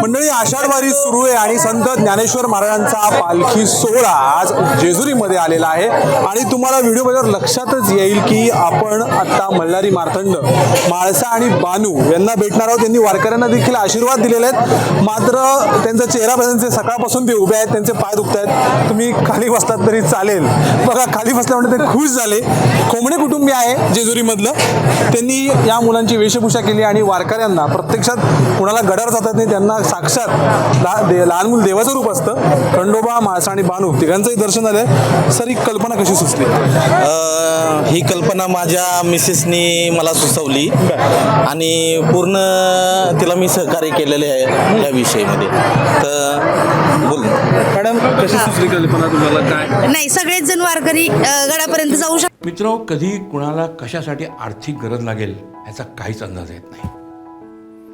मंडळी आषाढवारी सुरू आहे आणि संत ज्ञानेश्वर महाराजांचा पालखी सोहळा आज जेजुरीमध्ये आलेला आहे. आणि तुम्हाला व्हिडिओ बघितल्यावर लक्षातच येईल की आपण आता मल्हारी मार्तंड माळसा आणि बानू यांना भेटणार आहोत. त्यांनी वारकऱ्यांना देखील आशीर्वाद दिलेले आहेत. मात्र त्यांचा चेहरा त्यांचे सकाळपासून ते उभे आहेत त्यांचे पाय दुखत आहेत तुम्ही खाली बसलात तरी चालेल. बघा खाली बसल्यामुळे ते खुश झाले. कोंबडे कुटुंबीय आहे जेजुरीमधलं. त्यांनी या मुलांची वेशभूषा केली आणि वारकऱ्यांना प्रत्यक्षात कुणाला गडार जातात नाही त्यांना साक्षात लहान मूल देवाचं रूप असतं. खंडोबा माळसा आणि बानू तिघांचंही दर्शन झालंय. सर ही कल्पना कशी सुचली? अ, ही कल्पना माझ्या मिसेसनी मला सुचवली. आणि पूर्ण तिला मी सहकार्य केलेले आहे या विषयीमध्ये. तर बोल. मॅडम कशी सुचली कल्पना तुम्हाला? काय? नाही सगळेच जण वारकरी गडापर्यंत जाऊ शकतात मित्र कधी कुणाला कशासाठी आर्थिक गरज लागेल याचा काहीच अंदाज येत नाही.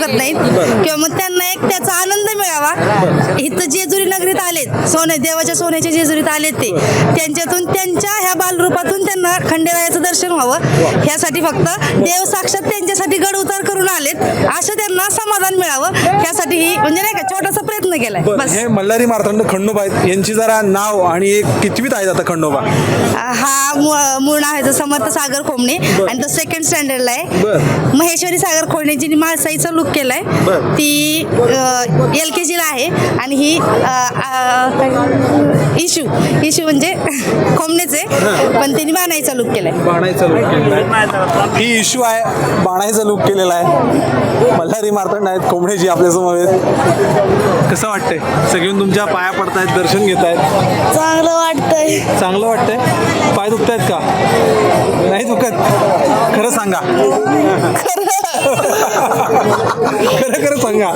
शकत नाहीत. किंवा मग त्यांना एक त्याचा आनंद मिळावा. इथं जेजुरी नगरीत आलेत. सोने देवाच्या सोन्याच्या जेजुरीत आलेत ते. त्यांच्यातून त्यांच्या ह्या बालरूपातून त्यांना खंडेरायाचं दर्शन व्हावं. ह्यासाठी फक्त देव साक्षात त्यांच्यासाठी गड उतार करून आलेत. असं त्यांना समाधान मिळावं. ह्यासाठी ही म्हणजे नाही का छोटासा प्रयत्न केलाय. बस. हे मल्हारी मार्तंड खंडोबा आहेत. यांची जरा नाव आणि एक कितवीत आहेत आता खंडोबा? हा मू- मूळ नाव आहे समर्थ सागर खोमणे आणि तो सेकंड स्टँडर्डला आहे. महेश्वरी सागर खोमणे जिने माळसाईचा लुक केलाय. बर. ती एल के जीला आहे आणि ही इशू इशू म्हणजे खोमणेच आहे. पण तिने बाणाईचा लुक केलाय. बाणायचा लुक केलेला आहे. ही इश्यू आहे. बाणायचा लुक केलेला आहे. मल्हारी मार्तंड आहेत. कोंबडेजी आपल्यासमोर आहेत. कसं वाटतंय? सगळी तुमच्या पाया पडतायत दर्शन घेत आहेत चांगलं वाटतंय. चांगलं वाटतंय? पाय दुखतायत का? नाही दुखत? खरं सांगा. खरं. सांगा.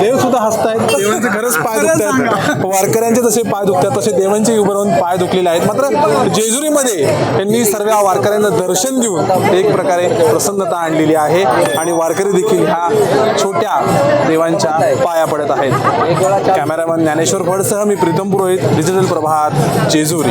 देव सुद्धा हसतायत. देवांचे खरंच पाय दुखतायत. वारकऱ्यांचे जसे पाय दुखतात तसे देवांचे उभं राहून पाय दुखलेले आहेत. मात्र जेजुरीमध्ये त्यांनी सर्व वारकऱ्यांना दर्शन देऊन एक प्रकारे प्रसन्नता आणलेली आहे आणि वारकरी देखील ह्या छोट्या देवांच्या पाया पडत आहेत. कॅमेरामॅन ज्ञानेश्वर फडसह मी प्रीतम पुरोहित डिजिटल प्रभात जेजुरी.